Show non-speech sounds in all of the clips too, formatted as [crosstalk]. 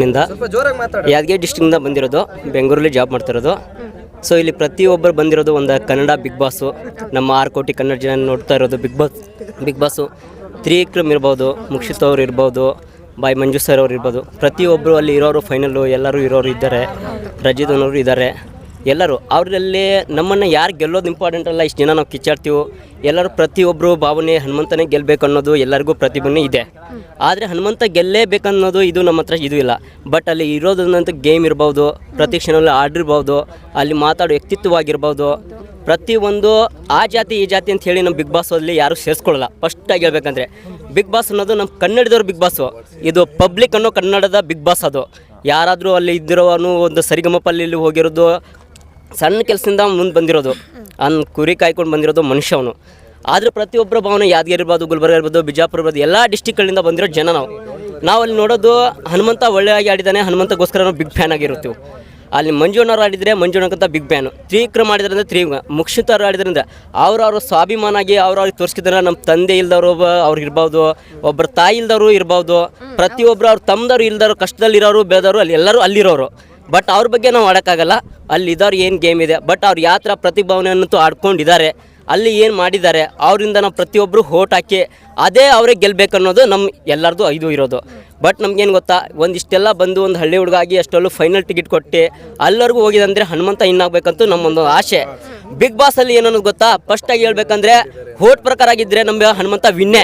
ನಿಂದ ಜೋರಾಗಿ ಮಾತಾಡ. ಯಾದಗಿರಿ ಡಿಸ್ಟಿಕ್ನಿಂದ ಬಂದಿರೋದು ಬೆಂಗಳೂರಲ್ಲಿ ಜಾಬ್ ಮಾಡ್ತಿರೋದು. ಸೊ ಇಲ್ಲಿ ಪ್ರತಿಯೊಬ್ಬರು ಬಂದಿರೋದು ಒಂದು ಕನ್ನಡ ಬಿಗ್ ಬಾಸು ನಮ್ಮ ಆರು ಕೋಟಿ ಕನ್ನಡ ಜನ ನೋಡ್ತಾ ಇರೋದು big boss big boss Trivikram ಇರ್ಬೋದು ಮುಕ್ಷಿತ್ ಅವ್ರು ಇರ್ಬೋದು ಬಾಯ್ ಮಂಜು ಸರ್ ಅವ್ರು ಇರ್ಬೋದು. ಪ್ರತಿಯೊಬ್ಬರು ಅಲ್ಲಿ ಇರೋರು ಫೈನಲ್ಲು ಎಲ್ಲರೂ ಇರೋರು ಇದ್ದಾರೆ. ರಜಿತ್ ಅನ್ನೋರು ಇದ್ದಾರೆ. ಎಲ್ಲರೂ ಅವರಲ್ಲಿ ನಮ್ಮನ್ನು ಯಾರು ಗೆಲ್ಲೋದು ಇಂಪಾರ್ಟೆಂಟ್ ಅಲ್ಲ, ಇಷ್ಟು ಜನ ನಾವು ಕಿಚ್ಚಾಡ್ತೀವೋ, ಎಲ್ಲರೂ ಪ್ರತಿಯೊಬ್ಬರು ಭಾವನೆ ಹನುಮಂತನೇ ಗೆಲ್ಲಬೇಕು ಅನ್ನೋದು ಎಲ್ಲರಿಗೂ ಪ್ರತಿಭೆ ಇದೆ. ಆದರೆ ಹನುಮಂತ ಗೆಲ್ಲೇಬೇಕನ್ನೋದು ಇದು ನಮ್ಮ ಹತ್ರ ಇದು ಇಲ್ಲ. ಬಟ್ ಅಲ್ಲಿ ಇರೋದನ್ನಂತೂ ಗೇಮ್ ಇರ್ಬೋದು, ಪ್ರತಿ ಕ್ಷಣದಲ್ಲಿ ಆಡಿರ್ಬೋದು, ಅಲ್ಲಿ ಮಾತಾಡೋ ವ್ಯಕ್ತಿತ್ವವಾಗಿರ್ಬೋದು, ಪ್ರತಿಯೊಂದು ಆ ಜಾತಿ, ಈ ಜಾತಿ ಅಂತ ಹೇಳಿ ನಮ್ಮ ಬಿಗ್ ಬಾಸ್ ಅಲ್ಲಿ ಯಾರು ಸೇರಿಸ್ಕೊಳ್ಳಲ್ಲ. ಫಸ್ಟಾಗಿ ಹೇಳ್ಬೇಕಂದ್ರೆ ಬಿಗ್ ಬಾಸ್ ಅನ್ನೋದು ನಮ್ಮ ಕನ್ನಡದವ್ರ ಬಿಗ್ ಬಾಸು ಇದು ಪಬ್ಲಿಕ್ ಅನ್ನೋ ಕನ್ನಡದ ಬಿಗ್ ಬಾಸ್ ಅದು. ಯಾರಾದರೂ ಅಲ್ಲಿ ಇದ್ದಿರೋನು ಒಂದು ಸರಿಗಮಪಲ್ಲಿ ಹೋಗಿರೋದು ಸಣ್ಣ ಕೆಲಸದಿಂದ ಮುಂದೆ ಬಂದಿರೋದು. ಅನ್ ಕುರಿ ಕಾಯ್ಕೊಂಡು ಬಂದಿರೋದು ಮನುಷ್ಯ ಅವನು. ಆದರೆ ಪ್ರತಿಯೊಬ್ಬರ ಭಾವನೆ ಯಾದಗಿರಿ ಇರ್ಬೋದು, ಗುಲ್ಬರ್ಗ ಇರ್ಬೋದು, ಬಿಜಾಪುರ ಇರ್ಬೋದು, ಎಲ್ಲ ಡಿಸ್ಟಿಕ್ಗಳಿಂದ ಬಂದಿರೋ ಜನ ನಾವು. ನಾವು ಅಲ್ಲಿ ನೋಡೋದು ಹನುಮಂತ ಒಳ್ಳೆಯಾಗಿ ಆಡಿದ್ದಾನೆ ಹನುಮಂತಗೋಸ್ಕರ ನಾವು ಬಿಗ್ ಫ್ಯಾನ್ ಆಗಿರ್ತೀವಿ ಅಲ್ಲಿ ಮಂಜುಣ್ಣವ್ರು ಆಡಿದರೆ ಮಂಜುಣ್ಣಕ್ಕಂತ ಬಿಗ್ ಫ್ಯಾನು ತ್ರಿವಿಕ್ರಮ್ ಆಡಿದ್ರಿಂದ ತ್ರಿ ಮುಕ್ಷಿತ್ ಅವ್ರು ಆಡಿದ್ರಿಂದ ಅವ್ರವ್ರ ಸ್ವಾಭಿಮಾನ ಆಗಿ ಅವ್ರವ್ರಿಗೆ ತೋರಿಸ್ಕಿದ್ರೆ ನಮ್ಮ ತಂದೆ ಇಲ್ದವರು ಅವ್ರು ಇರ್ಬೋದು ಒಬ್ಬರ ತಾಯಿ ಇಲ್ದವರು ಇರ್ಬೋದು ಪ್ರತಿಯೊಬ್ಬರು ಅವ್ರು ತಮ್ಮದವ್ರು ಇಲ್ದವರು, ಕಷ್ಟದಲ್ಲಿರೋರು, ಬೇದವರು, ಅಲ್ಲಿ ಎಲ್ಲರೂ ಅಲ್ಲಿರೋರು. ಬಟ್ ಅವ್ರ ಬಗ್ಗೆ ನಾವು ಆಡೋಕ್ಕಾಗಲ್ಲ. ಅಲ್ಲಿ ಇದ್ದವ್ರು ಏನು ಗೇಮ್ ಇದೆ ಬಟ್ ಅವ್ರು ಯಾವ ಥರ ಪ್ರತಿಭಾವನೆಯನ್ನಂತೂ ಆಡ್ಕೊಂಡಿದ್ದಾರೆ, ಅಲ್ಲಿ ಏನು ಮಾಡಿದ್ದಾರೆ, ಅವರಿಂದ ನಾವು ಪ್ರತಿಯೊಬ್ಬರು ಹೋಟ್ ಹಾಕಿ ಅದೇ ಅವರೇ ಗೆಲ್ಬೇಕು ಅನ್ನೋದು ನಮ್ಮ ಎಲ್ಲರದು ಇದು ಇರೋದು. ಬಟ್ ನಮ್ಗೇನು ಗೊತ್ತಾ, ಒಂದಿಷ್ಟೆಲ್ಲ ಬಂದು ಒಂದು ಹಳ್ಳಿ ಹುಡುಗಾಗಿ ಅಷ್ಟೊಂದು ಫೈನಲ್ ಟಿಕೆಟ್ ಕೊಟ್ಟು, ಅಲ್ಲರಿಗೂ ಹೋಗಿದೆ ಅಂದರೆ ಹನುಮಂತ ಇನ್ನಾಗಬೇಕಂತೂ ನಮ್ಮೊಂದು ಆಸೆ ಬಿಗ್ ಬಾಸ್ ಅಲ್ಲಿ ಏನನ್ನೋದು ಗೊತ್ತಾ? ಫಸ್ಟ್ ಆಗಿ ಹೇಳ್ಬೇಕಂದ್ರೆ ಹೋಟ್ ಪ್ರಕಾರ ಆಗಿದ್ರೆ ನಮ್ಗೆ ಹನುಮಂತ ವಿನ್ನೆ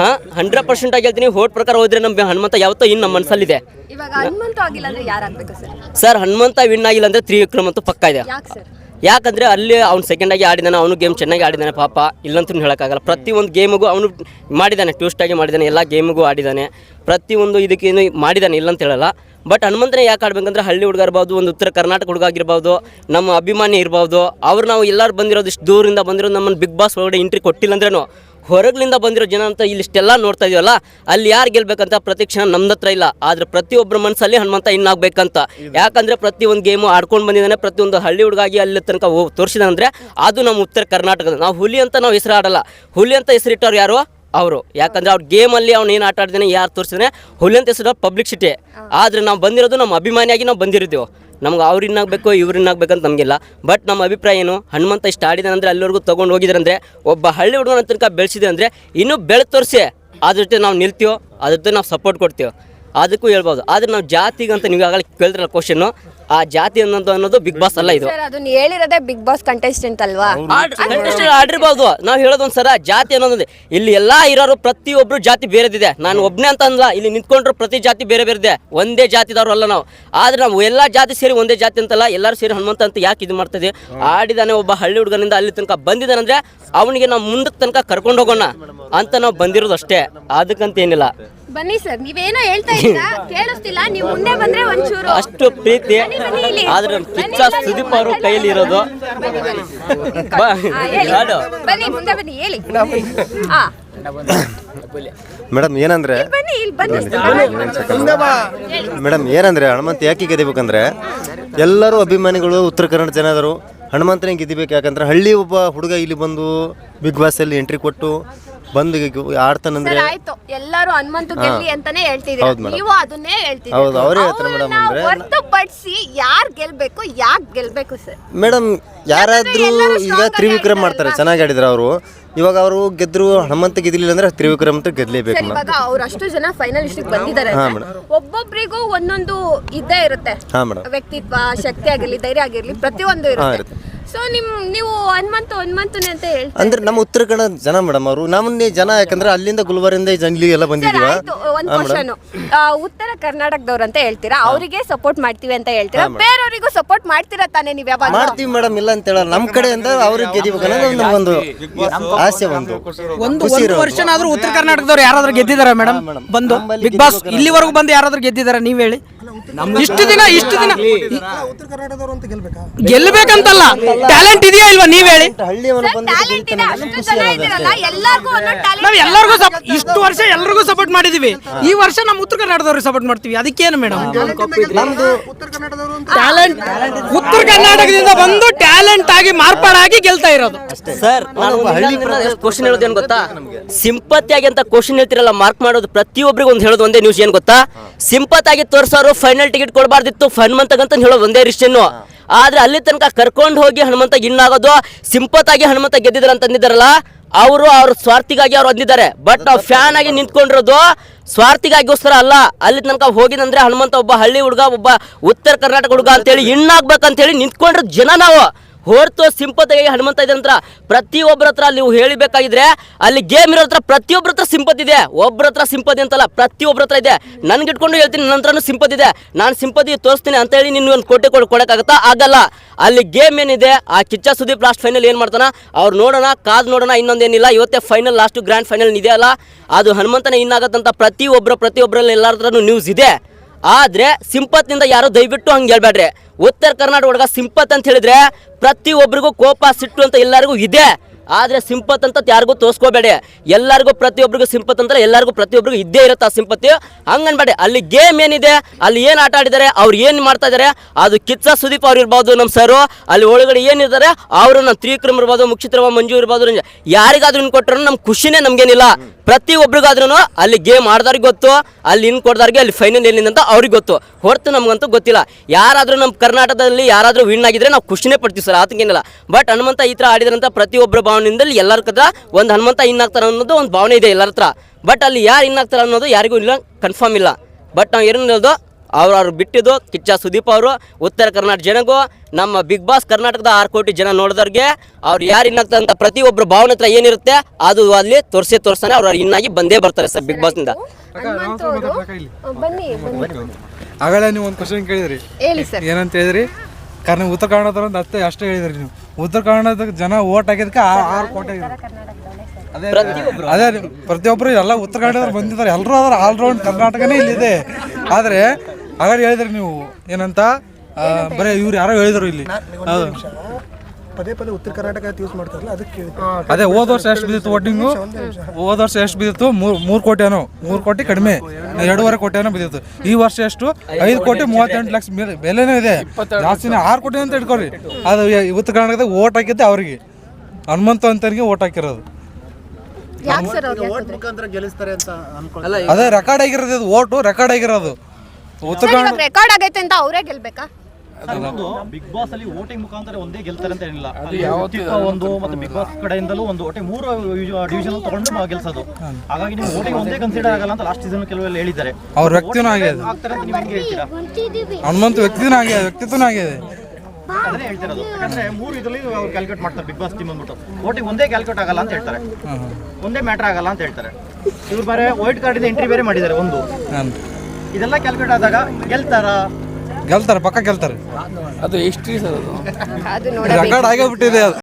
ಹಾಂ? ಹಂಡ್ರೆಡ್ ಪರ್ಸೆಂಟ್ ಆಗಿ ಹೇಳ್ತೀನಿ ಹೋಟ್ ಪ್ರಕಾರ ಹೋದ್ರೆ ನಮ್ಗೆ ಹನುಮಂತ ಯಾವತ್ತೋ ಇನ್ನು ನಮ್ಮ ಮನಸ್ಸಲ್ಲಿದೆ ಇವಾಗ ಹನುಮಂತ ಆಗಿಲ್ಲ ಅಂದ್ರೆ ಯಾರಾಗ್ಬೇಕು ಸರ್? ಸರ್ ಹನುಮಂತ ವಿನ್ ಆಗಿಲ್ಲ ಅಂದ್ರೆ ತ್ರಿವಿಕ್ರಮ್ ಅಂತ ಪಕ್ಕ ಇದೆ. ಯಾಕೆ ಸರ್? ಯಾಕಂದ್ರೆ ಅಲ್ಲಿ ಅವ್ನು ಸೆಕೆಂಡ್ ಆಗಿ ಆಡಿದಾನೆ ಅವನು ಗೇಮ್ ಚೆನ್ನಾಗಿ ಆಡಿದಾನೆ ಪಾಪ. ಇಲ್ಲಂತೂ ಹೇಳೋಕ್ಕಾಗಲ್ಲ. ಪ್ರತಿಯೊಂದು ಗೇಮಿಗೂ ಅವನು ಮಾಡಿದ್ದಾನೆ ಟ್ವಿಸ್ಟ್ ಆಗಿ ಮಾಡಿದ್ದಾನೆ ಎಲ್ಲ ಗೇಮಿಗೂ ಆಡಿದ್ದಾನೆ ಪ್ರತಿಯೊಂದು ಇದಕ್ಕೇನು ಮಾಡಿದ್ದಾನೆ ಇಲ್ಲ ಅಂತ ಹೇಳಲ್ಲ. ಬಟ್ ಹನುಮಂತನೇ ಯಾಕೆ ಆಡ್ಬೇಕಂದ್ರೆ ಹಳ್ಳಿ ಹುಡುಗ ಇರ್ಬೋದು, ಒಂದು ಉತ್ತರ ಕರ್ನಾಟಕ ಹುಡುಗ ಆಗಿರ್ಬೋದು, ನಮ್ಮ ಅಭಿಮಾನಿ ಇರ್ಬೋದು, ಅವ್ರು ನಾವು ಎಲ್ಲರೂ ಬಂದಿರೋದು ಇಷ್ಟು ದೂರಿಂದ ಬಂದಿರೋದು ನಮ್ಮನ್ನು ಬಿಗ್ ಬಾಸ್ ಒಳಗಡೆ ಎಂಟ್ರಿ ಕೊಟ್ಟಿಲ್ಲ ಅಂದ್ರೇನು ಹೊರಗಿನಿಂದ ಬಂದಿರೋ ಜನ ಅಂತ ಇಲ್ಲಿ ಇಷ್ಟೆಲ್ಲ ನೋಡ್ತಾ ಇದೀವಲ್ಲ, ಅಲ್ಲಿ ಯಾರು ಗೆಲ್ಬೇಕಂತ ಪ್ರತಿ ಕ್ಷಣ ನಮ್ದು ಹತ್ರ ಇಲ್ಲ. ಆದ್ರೆ ಪ್ರತಿಯೊಬ್ಬರ ಮನಸ್ಸಲ್ಲಿ ಹನುಮಂತ ಇನ್ನಾಗಬೇಕಂತ. ಯಾಕಂದ್ರೆ ಪ್ರತಿಯೊಂದು ಗೇಮು ಆಡ್ಕೊಂಡು ಬಂದಿದ್ದಾನೆ, ಪ್ರತಿಯೊಂದು ಹಳ್ಳಿ ಹುಡುಗಾಗಿ ಅಲ್ಲಿ ತನಕ ಹೋಗಿ ತೋರಿಸಿದಂದ್ರೆ ಅದು ನಮ್ಮ ಉತ್ತರ ಕರ್ನಾಟಕದ. ನಾವು ಹುಲಿ ಅಂತ ನಾವು ಹೆಸರು ಆಡಲ್ಲ ಹುಲಿ ಅಂತ ಹೆಸರಿಟ್ಟವ್ರು ಯಾರು? ಅವರು. ಯಾಕಂದ್ರೆ ಅವ್ರ ಗೇಮಲ್ಲಿ ಅವ್ನು ಏನು ಆಟ ಆಡಿದಾನೆ ಯಾರು ತೋರಿಸಿದ್ರೆ ಹುಲಿಯಂತ ಹೆಸರು ಪಬ್ಲಿಸಿಟಿ ಆದರೆ ನಾವು ಬಂದಿರೋದು ನಮ್ಮ ಅಭಿಮಾನಿಯಾಗಿ ನಾವು ಬಂದಿರ್ತೀವಿ ನಮ್ಗೆ ಅವ್ರಿನ್ನಾಗಬೇಕು ಇವ್ರಿನ್ನಾಗಬೇಕಂತ ನಮಗಿಲ್ಲ. ಬಟ್ ನಮ್ಮ ಅಭಿಪ್ರಾಯ ಏನು? ಹನುಮಂತ ಇಷ್ಟ ಇಷ್ಟು ಆಡಿದಾನಂದ್ರೆ ಅಲ್ಲಿವರೆಗೂ ತೊಗೊಂಡು ಹೋಗಿದ್ರಂದರೆ ಒಬ್ಬ ಹಳ್ಳಿ ಹುಡುಗನ ತನಕ ಬೆಳೆಸಿದೆ ಅಂದರೆ ಇನ್ನೂ ಬೆಳೆ ತೋರಿಸಿ. ಅದ್ರ ಜೊತೆ ನಾವು ನಿಲ್ತೀವೋ, ಅದ್ರ ಜೊತೆ ನಾವು ಸಪೋರ್ಟ್ ಕೊಡ್ತೀವಿ. ಅದಕ್ಕೂ ಹೇಳ್ಬೋದು. ಆದರೆ ನಾವು ಜಾತಿಗಂತ ನೀವು ಆಗಲೇ ಕೇಳಿದ್ರಲ್ಲ ಕ್ವಶನ್ ಆ ಜಾತಿ ಅನ್ನೋದು ಅನ್ನೋದು ಬಿಗ್ ಬಾಸ್ ಅಲ್ಲ ಇದು. ಸರ್ ಅದನ್ನ ಹೇಳಿರೋದೇ ಬಿಗ್ ಬಾಸ್ ಕಂಟೆಸ್ಟೆಂಟ್ ಅಲ್ವಾ? ಕಂಟೆಸ್ಟೆಂಟ್ ಆಡಿರ್ಬೋದು ನಾವು ಹೇಳೋದು ಸರ ಜಾತಿ ಅನ್ನೋದು. ಇಲ್ಲಿ ಎಲ್ಲಾ ಇರೋರು ಪ್ರತಿಯೊಬ್ರು ಜಾತಿ ಬೇರೆದಿದೆ. ನಾನು ಒಬ್ನೇ ಅಂತ ಅಂದ್ಲ ಇಲ್ಲಿ ನಿಂತ್ಕೊಂಡ್ರು ಪ್ರತಿ ಜಾತಿ ಬೇರೆ ಬೇರೆ ಇದೆ ಒಂದೇ ಜಾತಿದವ್ರು ಅಲ್ಲ ನಾವು. ಆದ್ರೆ ನಾವು ಎಲ್ಲಾ ಜಾತಿ ಸೇರಿ ಒಂದೇ ಜಾತಿ ಅಂತಲ್ಲ ಎಲ್ಲರೂ ಸೇರಿ ಹನುಮಂತ ಅಂತ ಯಾಕೆ ಇದು ಮಾಡ್ತದೆ ಆಡಿದಾನೆ ಒಬ್ಬ ಹಳ್ಳಿ ಹುಡುಗನಿಂದ ಅಲ್ಲಿ ತನಕ ಬಂದಿದ್ದಾನೆ ಅಂದ್ರೆ ಅವನಿಗೆ ನಾವು ಮುಂದಕ್ಕೆ ತನಕ ಕರ್ಕೊಂಡು ಹೋಗೋಣ ಅಂತ ನಾವು ಬಂದಿರೋದು ಅಷ್ಟೇ ಅದಕ್ಕಂತ ಏನಿಲ್ಲ ಬನ್ನಿ ಸರ್ ನೀವೇನೋ ಹೇಳ್ತಾ ಇದ್ದೀರಾ? [laughs] ಕೇಳಿಸ್ತಿಲ್ಲ ನೀವು ಮುಂದೆ ಬಂದ್ರೆ ಒಂಚೂರು. ಅಷ್ಟು ಪ್ರೀತಿ. ಇಲ್ಲಿ. ಆದ್ರೆ ಕಿಚ್ಚ ಸುದೀಪ್ ಅವರು ಕೈಯಲ್ಲಿ ಇರೋದು. ಬಾ. ಆ, ಹೇಳಿ. ಹಾಡು. ಬನ್ನಿ ಮುಂದೆ ಬನ್ನಿ ಹೇಳಿ. ಹಾ ಮೇಡಮ್ ಏನಂದ್ರೆ ಬನ್ನಿ ಇಲ್ಲಿ ಬನ್ನಿ. ಮೇಡಮ್ ಏನಂದ್ರೆ ಹನುಮಂತ ಯಾಕೆ ಗೆದಿಬೇಕಂದ್ರೆ ಎಲ್ಲರೂ ಅಭಿಮಾನಿಗಳು ಉತ್ತರ ಕನ್ನಡ ಜನರು ಹನುಮಂತನೇ ಗೆದಿಬೇಕು ಯಾಕಂದ್ರೆ ಹಳ್ಳಿ ಒಬ್ಬ ಹುಡುಗ ಇಲ್ಲಿ ಬಂದು ಬಿಗ್ ಬಾಸ್ ಅಲ್ಲಿ ಎಂಟ್ರಿ ಕೊಟ್ಟು ಬಂದು ಆಡ್ತಾನಂದ್ರೆ ಸರ್ ಆಯ್ತು. ಎಲ್ಲರೂ ಹನುಮಂತ ಗೆಲ್ಲಿ ಅಂತಾನೆ ಹೇಳ್ತಿದ್ದೀರಾ? ಹೌದು madam. ನೀವು ಅದನ್ನೇ ಹೇಳ್ತಿದ್ದೀರಾ? ಹೌದು, ಅವರೇ ಹೇಳ್ತಾರೆ madam ಅಂದ್ರೆ ಹೊರತುಪಡಿಸಿ ಯಾರು ಗೆಲ್ಬೇಕು ಯಾಕ್ ಗೆಲ್ಬೇಕು ಸರ್? ಮೇಡಮ್ ಯಾರಾದ್ರೂ ಎಲ್ಲರೂ ಈಗ ಆಗಿ ತ್ರಿವಿಕ್ರಮ್ ಮಾಡ್ತಾರೆ ಚೆನ್ನಾಗಿ ಆಡಿದ್ರು ಅವರು. ಇವಾಗ ಅವರು ಗೆದ್ರು ಹನುಮಂತ ಗೆದ್ದಿಲ್ಲ ಅಂದ್ರೆ ತ್ರಿವಿಕ್ರಮ್ ಅಂತ ಗೆದ್ಲೇಬೇಕು ಸರ್ ಇವಾಗ ಅವ್ರು ಅಷ್ಟು ಜನ ಫೈನಲಿಸ್ಟ್ ಬಂದಿದ್ದಾರೆ ಒಬ್ಬೊಬ್ಬರಿಗೂ ಒಬ್ಬೊಬ್ರಿಗೂ ಒಂದೊಂದು ಇದ್ದೇ ಇರುತ್ತೆ. ಹಾ ಮೇಡಮ್. ವ್ಯಕ್ತಿತ್ವ ಶಕ್ತಿ ಆಗಿರ್ಲಿ ಧೈರ್ಯ ಆಗಿರ್ಲಿ ಪ್ರತಿಯೊಂದು ಇರುತ್ತೆ. ಇರುತ್ತೆ. ಸೊ ನಿಮ್ ನೀವು ಹನುಮಂತ ಹನುಮಂತನೇ ಅಂತ ಹೇಳ್ತೀರಾ ಅಂದ್ರೆ ನಮ್ಮ ಉತ್ತರ ಕನ್ನಡ ಜನ ಮೇಡಮ್ ಅವರು ನಮ್ಮನ್ನೇ ಜನ ಯಾಕಂದ್ರೆ ಅಲ್ಲಿಂದ ಗುಲ್ಬರ್ಗಿಂದ ಇಲ್ಲಿ ಎಲ್ಲ ಬಂದಿದೀವ ಆಯ್ತು ಒಂದ್ ಕ್ವಶನ್ ಉತ್ತರ ಕರ್ನಾಟಕದವ್ರು ಅಂತ ಹೇಳ್ತೀರಾ? ಅವರಿಗೆ ಸಪೋರ್ಟ್ ಮಾಡ್ತೀವಿ ಅಂತ ಹೇಳ್ತೀರಾ? ಬೇರೆಯವರಿಗೂ ಸಪೋರ್ಟ್ ಮಾಡ್ತೀರಾ ತಾನೇ ನೀವ್ ಯಾವಾಗ ಮಾಡ್ತೀವಿ ಮೇಡಮ್ ಇಲ್ಲ ಅಂತ ಹೇಳಲ್ಲ. ನಮ್ಮ ಕಡೆಯಿಂದ ಅವ್ರಿಗೆ ಗೆದಿಬೇಕು ಅನ್ನೋದು ನಮ್ಗೊಂದು ಆಸೆ ಒಂದು. ಒಂದು ಒಂದು ವರ್ಷನಾದ್ರೂ ಉತ್ತರ ಕರ್ನಾಟಕದವ್ರು ಯಾರಾದ್ರೂ ಗೆದ್ದಿದಾರ ಮೇಡಮ್ ಬಂದು ಬಿಗ್ ಬಾಸ್ ಇಲ್ಲಿವರೆಗೂ ಬಂದು ಯಾರಾದ್ರೂ ಗೆದ್ದಿದಾರ ನೀವ್ ಹೇಳಿ. ಇಷ್ಟು ದಿನ ಇಷ್ಟು ದಿನ. ಗೆಲ್ಬೇಕಂತಲ್ಲ ಟ್ಯಾಲೆಂಟ್ ಇದೆಯಾ ಇಲ್ವಾ ನೀವ್ ಹೇಳಿ? ನಾವ್ ಎಲ್ಲರಿಗೂ ಇಷ್ಟು ವರ್ಷ ಎಲ್ರಿಗೂ ಸಪೋರ್ಟ್ ಮಾಡಿದೀವಿ. ಈ ವರ್ಷ ನಮ್ ಉತ್ತರ ಕರ್ನಾಟಕದವ್ರಿಗೆ ಸಪೋರ್ಟ್ ಮಾಡ್ತೀವಿ. ಅದಕ್ಕೇನು ಮೇಡಮ್? ಟ್ಯಾಲೆಂಟ್ ಉತ್ತರ ಕರ್ನಾಟಕದಿಂದ ಬಂದು ಟ್ಯಾಲೆಂಟ್ ಆಗಿ ಮಾರ್ಪಾಡಾಗಿ ಗೆಲ್ತಾ ಇರೋದು. ಸರ್ ನಾನು ಕ್ವಶನ್ ಹೇಳೋದು ಏನ್ ಗೊತ್ತಾ? ಸಿಂಪತಿ ಆಗಿ ಅಂತ ಕ್ವಶನ್ ಹೇಳ್ತಿರಲ್ಲ ಮಾರ್ಕ್ ಮಾಡೋದು ಪ್ರತಿಯೊಬ್ಬರಿಗೂ ಒಂದು ಹೇಳೋದು ಒಂದೇ ನ್ಯೂಸ್ ಏನ್ ಗೊತ್ತಾ? ಸಿಂಪತ್ ಆಗಿ ತೋರ್ಸೋರು ಫೈನಲ್ ಟಿಕೆಟ್ ಕೊಡಬಾರ್ದಿತ್ತು ಹನುಮಂತಗಂತ ಹೇಳೋದು ಒಂದೇ ರಿಶ್ಟನ್ ಆದ್ರೆ ಅಲ್ಲಿ ತನಕ ಕರ್ಕೊಂಡು ಹೋಗಿ ಹನುಮಂತ ಇನ್ನಾಗೋದು ಸಿಂಪತ್ ಆಗಿ ಹನುಮಂತ ಗೆದ್ದಿದ್ರ ಅಂತ ಅಂದಿದ್ದಾರಲ್ಲ ಅವರು ಅವ್ರ ಸ್ವಾರ್ಥಿಗಾಗಿ ಅವ್ರು ಅಂದಿದ್ದಾರೆ. ಬಟ್ ನಾವು ಫ್ಯಾನ್ ಆಗಿ ನಿಂತ್ಕೊಂಡಿರೋದು ಸ್ವಾರ್ಥಿಗಾಗಿಗೋಸ್ಕರ ಅಲ್ಲ. ಅಲ್ಲಿ ತನಕ ಹೋಗಿದಂದ್ರೆ ಹನುಮಂತ ಒಬ್ಬ ಹಳ್ಳಿ ಹುಡುಗ ಒಬ್ಬ ಉತ್ತರ ಕರ್ನಾಟಕ ಹುಡುಗ ಅಂತೇಳಿ ಇನ್ನಾಗ್ಬೇಕಂತೇಳಿ ನಿಂತ್ಕೊಂಡಿರೋ ಜನ ನಾವು. ಹೊರತು ಸಿಂಪತಿಗೆ ಹನುಮಂತ ಇದೆ ನಂತರ ಪ್ರತಿಯೊಬ್ಬರ ಹತ್ರ ನೀವು ಹೇಳಬೇಕಾಗಿದ್ರೆ ಅಲ್ಲಿ ಗೇಮ್ ಇರೋ ಹತ್ರ ಪ್ರತಿಯೊಬ್ಬರ ಹತ್ರ ಸಿಂಪತಿ ಇದೆ. ಒಬ್ಬರ ಹತ್ರ ಸಿಂಪತಿ ಅಂತಲ್ಲ, ಪ್ರತಿಯೊಬ್ಬರ ಹತ್ರ ಇದೆ. ನನ್ಗೆ ಇಟ್ಕೊಂಡು ಹೇಳ್ತೀನಿ ನನ್ನ ಹತ್ರನೂ ಸಿಂಪತಿ ಇದೆ. ನಾನು ಸಿಂಪತಿ ತೋರಿಸ್ತೀನಿ ಅಂತ ಹೇಳಿ ನಿನ್ನ ಒಂದು ಕೋಟೆ ಕೊಡ್ ಕೊಡೋಕ್ಕಾಗತ್ತಾ? ಆಗಲ್ಲ. ಅಲ್ಲಿ ಗೇಮ್ ಏನಿದೆ, ಆ ಕಿಚ್ಚ ಸುದೀಪ್ ಲಾಸ್ಟ್ ಫೈನಲ್ ಏನು ಮಾಡ್ತಾನ? ಅವ್ರು ನೋಡೋಣ, ಕಾದು ನೋಡೋಣ, ಇನ್ನೊಂದೇನಿಲ್ಲ. ಇವತ್ತೇ ಫೈನಲ್ ಲಾಸ್ಟು ಗ್ರ್ಯಾಂಡ್ ಫೈನಲ್ ಇದೆಯಲ್ಲ ಅದು ಹನುಮಂತನ ಇನ್ನಾಗತ್ತಂತ ಪ್ರತಿಯೊಬ್ಬರ ಪ್ರತಿಯೊಬ್ಬರಲ್ಲಿ ಎಲ್ಲರ ಹತ್ರನೂ ನ್ಯೂಸ್ ಇದೆ. ಆದ್ರೆ ಸಿಂಪತ್ನಿಂದ ಯಾರು ದಯವಿಟ್ಟು ಹಂಗೆ ಹೇಳ್ಬೇಡ್ರಿ. ಉತ್ತರ ಕರ್ನಾಟಕ ಒಳಗೆ ಸಿಂಪತ್ ಅಂತ ಹೇಳಿದ್ರೆ ಪ್ರತಿ ಪ್ರತಿಯೊಬ್ಬರಿಗೂ ಕೋಪ, ಸಿಟ್ಟು ಅಂತ ಎಲ್ಲರಿಗೂ ಇದೆ. ಆದ್ರೆ ಸಿಂಪತ್ ಅಂತ ಯಾರಿಗೂ ತೋರಿಸ್ಕೋಬೇಡಿ. ಎಲ್ಲರಿಗೂ ಪ್ರತಿಯೊಬ್ಬರಿಗೂ ಸಿಂಪತ್ ಅಂದ್ರೆ ಎಲ್ಲರಿಗೂ ಪ್ರತಿಯೊಬ್ಬರಿಗೂ ಇದ್ದೇ ಇರುತ್ತೆ ಆ ಸಿಂಪತ್ತಿ ಹಂಗನ್ಬೇಡಿ, ಅಲ್ಲಿ ಗೇಮ್ ಏನಿದೆ, ಅಲ್ಲಿ ಏನು ಆಟ ಆಡಿದ್ದಾರೆ, ಅವ್ರು ಏನು ಮಾಡ್ತಾ ಇದ್ದಾರೆ, ಅದು ಕಿಚ್ಚ ಸುದೀಪ್ ಅವ್ರು ಇರ್ಬೋದು ನಮ್ಮ ಸರು, ಅಲ್ಲಿ ಒಳಗಡೆ ಏನಿದ್ದಾರೆ ಅವರು ನಮ್ಮ ತ್ರಿವಿಕ್ರಮ್ ಇರ್ಬೋದು, ಮುಕ್ಷಿತ್ರವ ಮಂಜು ಇರ್ಬೋದು ಯಾರಿಗಾದ್ರೂ ಕೊಟ್ಟರು ನಮ್ಮ ಖುಷಿನೇ ನಮ್ಗೇನಿಲ್ಲ. ಪ್ರತಿಯೊಬ್ಬರಿಗಾದ್ರೂ ಅಲ್ಲಿ ಗೇಮ್ ಆಡ್ದವ್ರಿಗೆ ಗೊತ್ತು, ಅಲ್ಲಿ ಇನ್ ಕೊಡ್ದವ್ರಿಗೆ ಅಲ್ಲಿ ಫೈನಲ್ ಏನಿದೆ ಅಂತ ಅವ್ರಿಗೆ ಗೊತ್ತು. ಹೊರತು ನಮಗಂತೂ ಗೊತ್ತಿಲ್ಲ. ಯಾರಾದ್ರೂ ನಮ್ಮ ಕರ್ನಾಟಕದಲ್ಲಿ ಯಾರಾದ್ರೂ ವಿನ್ ಆಗಿದ್ರೆ ನಾವು ಖುಷಿನೇ ಪಡ್ತೀವಿ ಸರ್ ಅದಕ್ಕೇನಿಲ್ಲ ಬಟ್ ಹನುಮಂತ ಈ ಥರ ಆಡಿದ್ರಂತ ಪ್ರತಿಯೊಬ್ಬರ ಭಾವನೆಯಿಂದಲೇ ಎಲ್ಲರ ಹತ್ರ ಒಂದು ಹನುಮಂತ ಇನ್ನಾಗ್ತಾರೆ ಅನ್ನೋದು ಒಂದು ಭಾವನೆ ಇದೆ ಎಲ್ಲರ ಹತ್ರ. ಬಟ್ ಅಲ್ಲಿ ಯಾರು ಇನ್ನಾಗ್ತಾರೆ ಅನ್ನೋದು ಯಾರಿಗೂ ಇಲ್ಲ ಕನ್ಫರ್ಮ್ ಇಲ್ಲ. ಬಟ್ ನಾವು ಏನು ಹೇಳೋದು ಅವ್ರು ಅವ್ರು ಬಿಟ್ಟಿದ್ದು ಕಿಚ್ಚ ಸುದೀಪ್ ಅವರು ಉತ್ತರ ಕರ್ನಾಟಕ ಜನಗೂ ನಮ್ಮ ಬಿಗ್ ಬಾಸ್ ಕರ್ನಾಟಕದ ಆರು ಕೋಟಿ ಜನ ನೋಡಿದವ್ರಿಗೆ ಅವ್ರು ಯಾರು ಇನ್ನಾಗ್ತಾರೆ ಅಂತ ಪ್ರತಿಯೊಬ್ಬರ ಭಾವನೆ ಹತ್ರ ಏನಿರುತ್ತೆ ಅದು ಅಲ್ಲಿ ತೋರಿಸಿ ತೋರಿಸ್ತಾನೆ ಅವ್ರು ಇನ್ನಾಗಿ ಬಂದೇ ಬರ್ತಾರೆ ಸರ್ ಬಿಗ್ ಬಾಸ್ನಿಂದ ಆಗಲೇ ನೀವು ಒಂದು ಕ್ವಶನ್ ಕೇಳಿದ್ರಿ. ಏನಂತ ಹೇಳಿದ್ರಿ? ಕಾರಣ ಉತ್ತರ ಕನ್ನಡದ ಅಷ್ಟೇ ಅಷ್ಟೇ ಹೇಳಿದ್ರಿ ನೀವು. ಉತ್ತರ ಕರ್ನಾಟಕ ಜನ ಓಟ್ ಹಾಕಿದಕ್ಕೆ ಆ- ಆರು ಕೋಟಿ ಅದೇ ಪ್ರತಿಯೊಬ್ಬರು ಎಲ್ಲ ಉತ್ತರ ಕನ್ನಡದವ್ರು ಬಂದಿದ್ದಾರೆ. ಎಲ್ಲರೂ ಅದ್ರ ಆಲ್ರೌಂಡ್ ಕರ್ನಾಟಕನೇ ಇಲ್ಲಿದೆ. ಆದರೆ ಹಾಗಾದ್ರೆ ಹೇಳಿದ್ರಿ ನೀವು ಏನಂತ? ಬರೀ ಇವ್ರು ಯಾರೋ ಹೇಳಿದ್ರು ಇಲ್ಲಿ. ಹೌದು. ಪದೇ ಪದೇ ಉತ್ತರ ಕರ್ನಾಟಕ ಅಂತ ಯೂಸ್ ಮಾಡ್ತಾರಲ್ಲ ಅದಕ್ಕೆ ಅದೇ ಹೋದ ವರ್ಷ ಎಷ್ಟು ಬಿದ್ದಿತ್ತು ವೋಟಿಂಗು ಹೋದ ವರ್ಷ ಎಷ್ಟು ಬಿದ್ದಿತ್ತು? ಮೂರ್ ಮೂರು ಕೋಟಿ ಏನೋ ಮೂರು ಕೋಟಿ ಕಡಿಮೆ. ಎರಡೂವರೆ ಕೋಟಿ ಏನೋ ಬಿದ್ದಿತ್ತು. ಈ ವರ್ಷ ಎಷ್ಟು? ಐದು ಕೋಟಿ ಮೂವತ್ತೆಂಟು ಲಕ್ಷ ಬೆಲೆ- ಬೆಲೆನೂ ಇದೆ. ಜಾಸ್ತಿನೇ ಆರು ಕೋಟಿ ಅಂತ ಇಟ್ಕೊರಿ ಅದು ಉತ್ತರ ಕರ್ನಾಟಕದಾಗ ಓಟ್ ಹಾಕಿದ್ದೆ ಅವರಿಗೆ. ಹನುಮಂತ ಅಂತನಿಗೆ ಓಟ್ ಹಾಕಿರೋದು. ಯಾಕೆ ಸರ್ ಅವ್ರು ಯಾಕೆ ಮುಖಾಂತರ ಗೆಲ್ಲಿಸ್ತಾರೆ ಅಂತ ಅನ್ಕೊಂಡು ಅದೇ ರೆಕಾರ್ಡ್ ಆಗಿರೋದು ಓಟು ರೆಕಾರ್ಡ್ ಆಗಿರೋದು. ಉತ್ತರ ರೆಕಾರ್ಡ್ ಆಗೈತೆ ಅಂತ ಅವರೇ ಗೆಲ್ಬೇಕಾ? ಬಿಗ್ ಬಾಸ್ ಅಲ್ಲಿ ವೋಟಿಂಗ್ ಮುಖಾಂತರ ಒಂದೇ ಗೆಲ್ತಾರೆ ಅಂತ ಏನಿಲ್ಲ. ಒಂದು ಮತ್ತೆ ಬಿಗ್ ಬಾಸ್ ಕಡೆಯಿಂದಲೂ ಒಂದು ಒಟ್ಟೆ ಮೂರು ಡಿವಿಷನ್ ತಗೊಂಡು ಗೆಲ್ಸೋದು. ಹಾಗಾಗಿ ನೀವು ವೋಟಿಂಗ್ ಒಂದೇ ಕನ್ಸಿಡರ್ ಆಗಲ್ಲ ಅಂತ ಲಾಸ್ಟ್ ಸೀಸನ್ ಕೆಲವೆಲ್ಲ ಹೇಳಿದ್ದಾರೆ. ಅವ್ರ ವ್ಯಕ್ತಿನೂ ಆಗಿದೆ ನೀವು ಹೆಂಗೆ ಹೇಳ್ತೀರಾ? ಹನುಮಂತ ವ್ಯಕ್ತಿನೂ ಆಗಿದೆ ವ್ಯಕ್ತಿತ್ವನೂ ಆಗಿದೆ ಅದನ್ನೇ ಹೇಳ್ತಿರೋದು ಯಾಕಂದ್ರೆ ಮೂರು ಇದರಲ್ಲಿ ಅವ್ರು ಕ್ಯಾಲ್ಕುಲೇಟ್ ಮಾಡ್ತಾರೆ ಬಿಗ್ ಬಾಸ್ ಟೀಮ್ ಅಂದ್ಬಿಟ್ಟು. ವೋಟಿಂಗ್ ಒಂದೇ ಕ್ಯಾಲ್ಕುಲೇಟ್ ಆಗಲ್ಲ ಅಂತ ಹೇಳ್ತಾರೆ. ಒಂದೇ ಮ್ಯಾಟರ್ ಆಗಲ್ಲ ಅಂತ ಹೇಳ್ತಾರೆ. ಇವ್ರು ಬೇರೆ ವೈಟ್ ಕಾರ್ಡಿಂದ ಎಂಟ್ರಿ ಬೇರೆ ಮಾಡಿದ್ದಾರೆ ಒಂದು. ಇದೆಲ್ಲ ಕ್ಯಾಲ್ಕುಲೇಟ್ ಆದಾಗ ಗೆಲ್ತಾರಾ? ಗೆಲ್ತಾರೆ ಪಕ್ಕ ಗೆಲ್ತಾರೆ. ಅದು ನೋಡಿ ರೆಕಾರ್ಡ್ ಆಗೇ ಬಿಟ್ಟಿದೆ ಅದು.